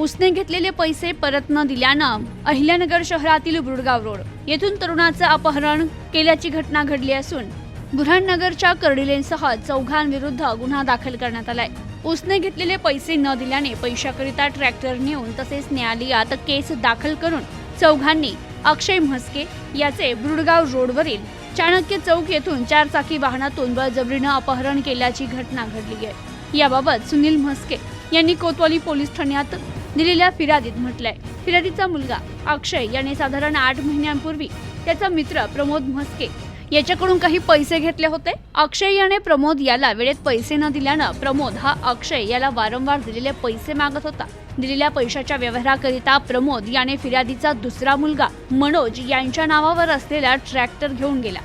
उसने घेतलेले पैसे परत न दिल्यानं अहिल्यानगर शहरातील बुरडगाव रोड येथून तरुणाचं अपहरण केल्याची घटना घडली असून बुऱ्हाणनगरच्या कर्डिलेनसह चौघांविरुद्ध गुन्हा दाखल करण्यात आलाय. उसने घेतलेले पैसे न दिल्याने पैशाकरिता ट्रॅक्टर नेऊन तसेच न्यायालयात केस दाखल करून चौघांनी अक्षय म्हस्के याचे बुडगाव रोडवरील चाणक्य चौक येथून चारचाकी वाहनातून बळजबरीनं अपहरण केल्याची घटना घडली आहे. याबाबत सुनील म्हस्के यांनी कोतवाली पोलीस ठाण्यात दिलेल्या फिर्यादीत म्हटलंय. फिर्यादीचा मुलगा अक्षय याने साधारण आठ महिन्यांपूर्वी त्याचा मित्र प्रमोद म्हस्के याच्याकडून काही पैसे घेतले होते. अक्षय याने प्रमोद याला वेळेत पैसे न दिल्यानं प्रमोद हा अक्षय याला वारंवार दिलेले पैसे मागत होता. दिलेल्या पैशाच्या व्यवहाराकरिता प्रमोद याने फिर्यादीचा दुसरा मुलगा मनोज यांच्या नावावर असलेला ट्रॅक्टर घेऊन गेला.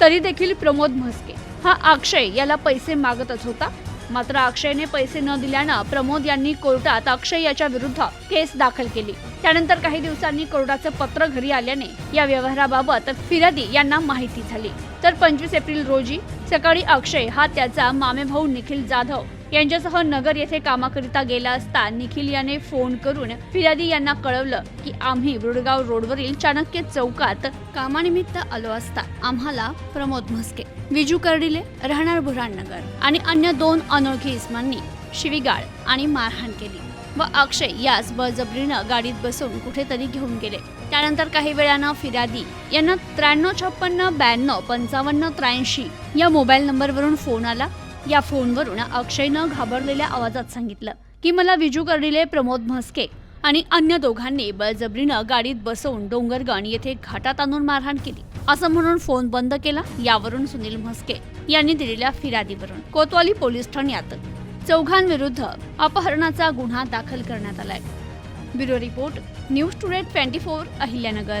तरी देखील प्रमोद म्हस्के हा अक्षय याला पैसे मागतच होता. मात्र अक्षयने पैसे न दिल्यानं प्रमोद यांनी कोर्टात अक्षय याच्या विरुद्ध केस दाखल केली. त्यानंतर काही दिवसांनी कोर्टाचं पत्र घरी आल्याने या व्यवहाराबाबत फिर्यादी यांना माहिती झाली. तर पंचवीस एप्रिल रोजी सकाळी अक्षय हा त्याचा मामेभाऊ निखिल जाधव यांच्यासह नगर येथे कामाकरिता गेला असता निखिल याने फोन करून फिर्यादी यांना कळवलं की आम्ही बुडगाव रोडवरील चाणक्य चौकात कामानिमित्त आलो असता आम्हाला प्रमोद म्हस्के विजू कर्डिले राहणार बुऱ्हाणनगर आणि अन्य दोन अनोळखी इस्मांनी शिवीगाळ आणि मारहाण केली व अक्षय यास बळजबरीनं गाडीत बसवून कुठेतरी घेऊन गेले. त्यानंतर काही वेळानं फिर्यादी यांना त्र्याण्णव छप्पन्न ब्याण्णव पंचावन्न त्र्याऐंशी या मोबाईल नंबरवरून फोन आला या फोनवरून अक्षयनं घाबरलेल्या आवाजात सांगितलं की मला विजू कर्डिले प्रमोद म्हस्के आणि अन्य दोघांनी बळजबरीनं गाडीत बसवून डोंगरगण येथे घाटात आणून मारहाण केली. असं म्हणून फोन बंद केला यावरून सुनील म्हस्के यांनी दिलेल्या फिर्यादीवरून. कोतवाली पोलीस ठाण्यात चौघांविरुद्ध अपहरणाचा गुन्हा दाखल करण्यात आलाय. Bureau report news today twenty four Ahilyanagar.